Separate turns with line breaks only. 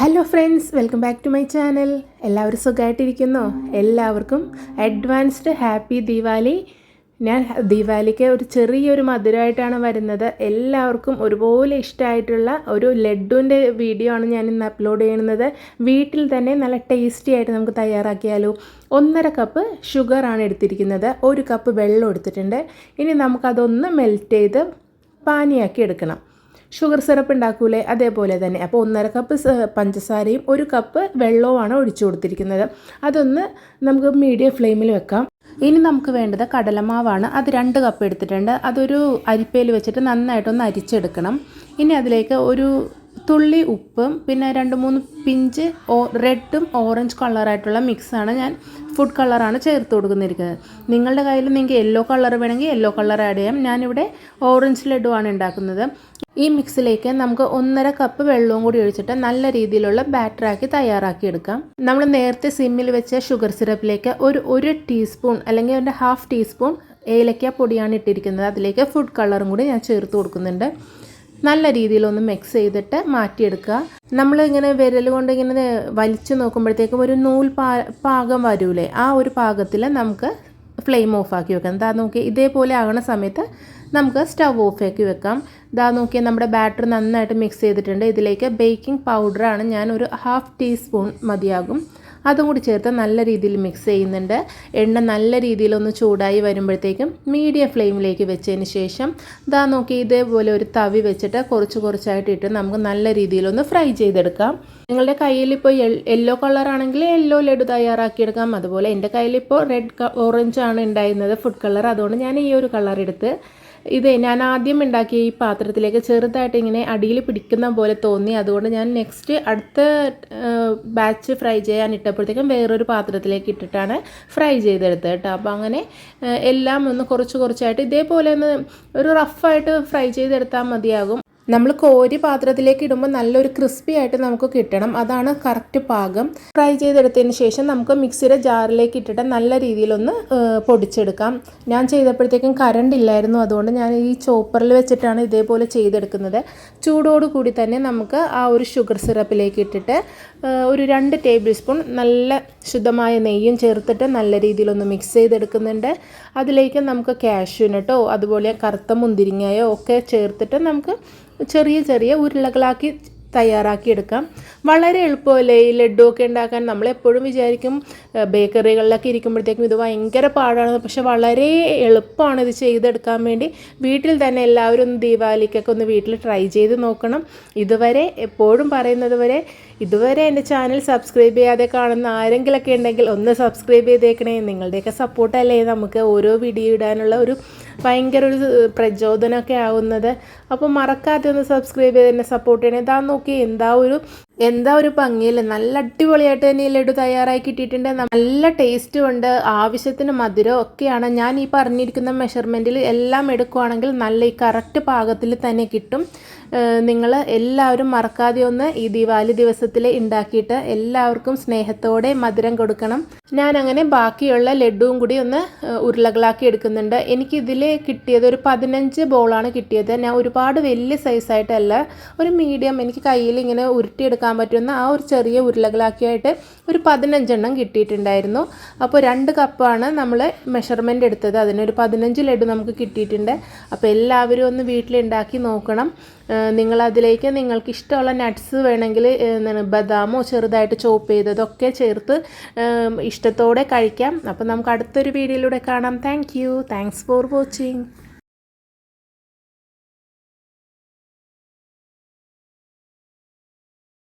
Hello friends welcome back to my channel എല്ലാവരും സുഖമായിട്ടിരിക്കുന്നോ എല്ലാവർക്കും അഡ്വാൻസ്ഡ് ഹാപ്പി ദീപാവലി ഞാൻ ദീപാവലിക്ക് ഒരു ചെറിയൊരു മധുരമായിട്ടാണ് വരുന്നത്. എല്ലാവർക്കും ഒരുപോലെ ഇഷ്ടമായിട്ടുള്ള ഒരു ലഡുവിന്റെ വീഡിയോ ആണ് ഞാൻ ഇന്ന് അപ്ലോഡ് ചെയ്യുന്നത്. വീട്ടിൽ തന്നെ നല്ല ടേസ്റ്റി ആയിട്ട് നമുക്ക് തയ്യാറാക്കിയാലോ? ഒന്നര കപ്പ് ഷുഗറാണ് എടുത്തിരിക്കുന്നത്. ഒരു കപ്പ് വെള്ളം എടുത്തിട്ടുണ്ട്. ഇനി നമുക്കതൊന്ന് മെൽറ്റ് ചെയ്ത് പാനിയാക്കി എടുക്കണം. ഷുഗർ സിറപ്പ് ഉണ്ടാക്കൂലേ? അതേപോലെ തന്നെ. അപ്പോൾ ഒന്നര കപ്പ് പഞ്ചസാരയും ഒരു കപ്പ് വെള്ളവുമാണ് ഒഴിച്ചു കൊടുത്തിരിക്കുന്നത്. അതൊന്ന് നമുക്ക് മീഡിയം ഫ്ലെയിമിൽ വെക്കാം. ഇനി നമുക്ക് വേണ്ടത് കടലമാവാണ്. അത് രണ്ട് കപ്പ് എടുത്തിട്ടുണ്ട്. അതൊരു അരിപ്പയിൽ വെച്ചിട്ട് നന്നായിട്ടൊന്ന് അരിച്ചെടുക്കണം. ഇനി അതിലേക്ക് ഒരു തുള്ളി ഉപ്പും പിന്നെ രണ്ട് മൂന്ന് പിഞ്ച് ഓ റെഡും ഓറഞ്ച് കളറായിട്ടുള്ള മിക്സാണ് ഞാൻ ഫുഡ് കളറാണ് ചേർത്ത് കൊടുക്കുന്നിരിക്കുന്നത് നിങ്ങളുടെ കയ്യിൽ നിങ്ങൾക്ക് യെല്ലോ കളർ വേണമെങ്കിൽ യെല്ലോ കളർ ആഡ് ചെയ്യാം. ഞാനിവിടെ ഓറഞ്ച് ലഡുവാണ് ഉണ്ടാക്കുന്നത്. ഈ മിക്സിലേക്ക് നമുക്ക് ഒന്നര കപ്പ് വെള്ളവും കൂടി ഒഴിച്ചിട്ട് നല്ല രീതിയിലുള്ള ബാറ്ററാക്കി തയ്യാറാക്കി എടുക്കാം. നമ്മൾ നേരത്തെ സിമ്മിൽ വെച്ച ഷുഗർ സിറപ്പിലേക്ക് ഒരു ഒരു ടീസ്പൂൺ അല്ലെങ്കിൽ ഒരു ഹാഫ് ടീസ്പൂൺ ഏലക്ക പൊടിയാണ് ഇട്ടിരിക്കുന്നത്. അതിലേക്ക് ഫുഡ് കളറും കൂടി ഞാൻ ചേർത്ത് കൊടുക്കുന്നുണ്ട്. നല്ല രീതിയിലൊന്ന് മിക്സ് ചെയ്തിട്ട് മാറ്റിയെടുക്കുക. നമ്മൾ ഇങ്ങനെ വിരൽ കൊണ്ട് ഇങ്ങനെ വലിച്ചു നോക്കുമ്പോഴത്തേക്കും ഒരു നൂൽ പാ പാകം വരൂലേ? ആ ഒരു പാകത്തിൽ നമുക്ക് ഫ്ലെയിം ഓഫ് ആക്കി വെക്കാം. ദാ നോക്കി ഇതേപോലെ ആകുന്ന സമയത്ത് നമുക്ക് സ്റ്റവ് ഓഫ് ആക്കി വെക്കാം. ദാ നോക്കിയാൽ നമ്മുടെ ബാറ്റർ നന്നായിട്ട് മിക്സ് ചെയ്തിട്ടുണ്ട്. ഇതിലേക്ക് ബേക്കിംഗ് പൗഡറാണ് ഞാൻ ഒരു ഹാഫ് ടീസ്പൂൺ മതിയാകും. അതും കൂടി ചേർത്ത് നല്ല രീതിയിൽ മിക്സ് ചെയ്യുന്നുണ്ട്. എണ്ണ നല്ല രീതിയിലൊന്ന് ചൂടായി വരുമ്പോഴത്തേക്കും മീഡിയം ഫ്ലെയിമിലേക്ക് വെച്ചതിന് ശേഷം ഇതാ നോക്കി ഇതേപോലെ ഒരു തവി വെച്ചിട്ട് കുറച്ച് കുറച്ചായിട്ട് ഇട്ട് നമുക്ക് നല്ല രീതിയിലൊന്ന് ഫ്രൈ ചെയ്തെടുക്കാം. നിങ്ങളുടെ കയ്യിൽ ഇപ്പോൾ യെല്ലോ കളറാണെങ്കിൽ യെല്ലോ ലഡു തയ്യാറാക്കിയെടുക്കാം. അതുപോലെ എന്റെ കയ്യിൽ ഇപ്പോൾ റെഡ് ഓറഞ്ച് ആണ് ഉണ്ടായിരുന്നത് ഫുഡ് കളർ അതുകൊണ്ട് ഞാൻ ഈ ഒരു കളർ എടുത്ത് ഇത് ഞാൻ ആദ്യം ഉണ്ടാക്കിയ ഈ പാത്രത്തിലേക്ക് ചെറുതായിട്ട് ഇങ്ങനെ അടിയിൽ പിടിക്കുന്ന പോലെ തോന്നി. അതുകൊണ്ട് ഞാൻ നെക്സ്റ്റ് അടുത്ത ബാച്ച് ഫ്രൈ ചെയ്യാൻ ഇട്ടപ്പോഴത്തേക്കും വേറൊരു പാത്രത്തിലേക്ക് ഇട്ടിട്ടാണ് ഫ്രൈ ചെയ്തെടുത്തത് കേട്ടോ. അപ്പോൾ അങ്ങനെ എല്ലാം ഒന്ന് കുറച്ച് കുറച്ചായിട്ട് ഇതേപോലെ ഒന്ന് ഒരു റഫായിട്ട് ഫ്രൈ ചെയ്തെടുത്താൽ മതിയാകും. നമ്മൾ കോരി പാത്രത്തിലേക്ക് ഇടുമ്പോൾ നല്ലൊരു ക്രിസ്പി ആയിട്ട് നമുക്ക് കിട്ടണം. അതാണ് കറക്റ്റ് പാകം. ഫ്രൈ ചെയ്തെടുത്തതിന് ശേഷം നമുക്ക് മിക്സിയുടെ ജാറിലേക്ക് ഇട്ടിട്ട് നല്ല രീതിയിലൊന്ന് പൊടിച്ചെടുക്കാം. ഞാൻ ചെയ്തപ്പോഴത്തേക്കും കറണ്ട് ഇല്ലായിരുന്നു. അതുകൊണ്ട് ഞാൻ ഈ ചോപ്പറിൽ വെച്ചിട്ടാണ് ഇതേപോലെ ചെയ്തെടുക്കുന്നത്. ചൂടോട് കൂടി തന്നെ നമുക്ക് ആ ഒരു ഷുഗർ സിറപ്പിലേക്ക് ഇട്ടിട്ട് ഒരു രണ്ട് ടേബിൾ സ്പൂൺ നല്ല ശുദ്ധമായ നെയ്യും ചേർത്തിട്ട് നല്ല രീതിയിലൊന്ന് മിക്സ് ചെയ്തെടുക്കുന്നുണ്ട്. അതിലേക്ക് നമുക്ക് കാഷ്യൂനട്ടോ അതുപോലെ കറുത്ത മുന്തിരിങ്ങയോ ഒക്കെ ചേർത്തിട്ട് നമുക്ക് ചെറിയ ചെറിയ ഉരുളകളാക്കി തയ്യാറാക്കിയെടുക്കാം. വളരെ എളുപ്പമല്ലേ ഈ ലഡു ഒക്കെ ഉണ്ടാക്കാൻ? നമ്മളെപ്പോഴും വിചാരിക്കും ബേക്കറികളിലൊക്കെ ഇരിക്കുമ്പോഴത്തേക്കും ഇത് ഭയങ്കര പാടാണ്. പക്ഷെ വളരെ എളുപ്പമാണ് ഇത് ചെയ്തെടുക്കാൻ വേണ്ടി. വീട്ടിൽ തന്നെ എല്ലാവരും ഒന്ന് ദീപാവലിക്കൊക്കെ ഒന്ന് വീട്ടിൽ ട്രൈ ചെയ്ത് നോക്കണം. ഇതുവരെ എപ്പോഴും പറയുന്നത് വരെ ഇതുവരെ എന്റെ ചാനൽ സബ്സ്ക്രൈബ് ചെയ്യാതെ കാണുന്ന ആരെങ്കിലൊക്കെ ഉണ്ടെങ്കിൽ ഒന്ന് സബ്സ്ക്രൈബ് ചെയ്തേക്കണേ. നിങ്ങളുടെയൊക്കെ സപ്പോർട്ടല്ലേ നമുക്ക് ഓരോ വീഡിയോ ഇടാനുള്ള ഒരു ഭയങ്കര ഒരു പ്രചോദനമൊക്കെ ആവുന്നത്. അപ്പോൾ മറക്കാതെ ഒന്ന് സബ്സ്ക്രൈബ് ചെയ്ത് എന്നെ സപ്പോർട്ട് ചെയ്യണേ. ഇതാ നോക്കി എന്താ ഒരു എന്താ ഒരു ഭംഗിയില്ല? നല്ല അടിപൊളിയായിട്ട് തന്നെ ഈ ലഡു തയ്യാറായി കിട്ടിയിട്ടുണ്ട്. നല്ല ടേസ്റ്റും ഉണ്ട്. ആവശ്യത്തിന് മധുരം ഒക്കെയാണ്. ഞാൻ ഈ പറഞ്ഞിരിക്കുന്ന മെഷർമെന്റിൽ എല്ലാം എടുക്കുവാണെങ്കിൽ നല്ല ഈ കറക്റ്റ് പാകത്തിൽ തന്നെ കിട്ടും. നിങ്ങൾ എല്ലാവരും മറക്കാതെ ഒന്ന് ഈ ദിവാലി ദിവസത്തിൽ ഉണ്ടാക്കിയിട്ട് എല്ലാവർക്കും സ്നേഹത്തോടെ മധുരം കൊടുക്കണം. ഞാൻ അങ്ങനെ ബാക്കിയുള്ള ലഡുവും കൂടി ഒന്ന് ഉരുളകളാക്കി എടുക്കുന്നുണ്ട്. എനിക്കിതിൽ കിട്ടിയത് ഒരു പതിനഞ്ച് ബോളാണ് കിട്ടിയത്. ഞാൻ ഒരുപാട് വലിയ സൈസായിട്ടല്ല ഒരു മീഡിയം എനിക്ക് കയ്യിൽ ഇങ്ങനെ ഉരുട്ടിയെടുക്കാൻ പറ്റുന്ന ആ ഒരു ചെറിയ ഉരുളകളാക്കിയായിട്ട് ഒരു പതിനഞ്ചെണ്ണം കിട്ടിയിട്ടുണ്ടായിരുന്നു. അപ്പോൾ രണ്ട് കപ്പാണ് നമ്മൾ മെഷർമെന്റ് എടുത്തത്. അതിനൊരു പതിനഞ്ച് ലഡു നമുക്ക് കിട്ടിയിട്ടുണ്ട്. അപ്പോൾ എല്ലാവരും ഒന്ന് വീട്ടിലുണ്ടാക്കി നോക്കണം. നിങ്ങളതിലേക്ക് നിങ്ങൾക്ക് ഇഷ്ടമുള്ള നട്ട്സ് വേണമെങ്കിൽ ബദാമോ ചെറുതായിട്ട് ചോപ്പ് ചെയ്തതൊക്കെ ചേർത്ത് ഇഷ്ടത്തോടെ കഴിക്കാം. അപ്പോൾ നമുക്ക് അടുത്തൊരു വീഡിയോയിലൂടെ കാണാം. Thank you thanks for watching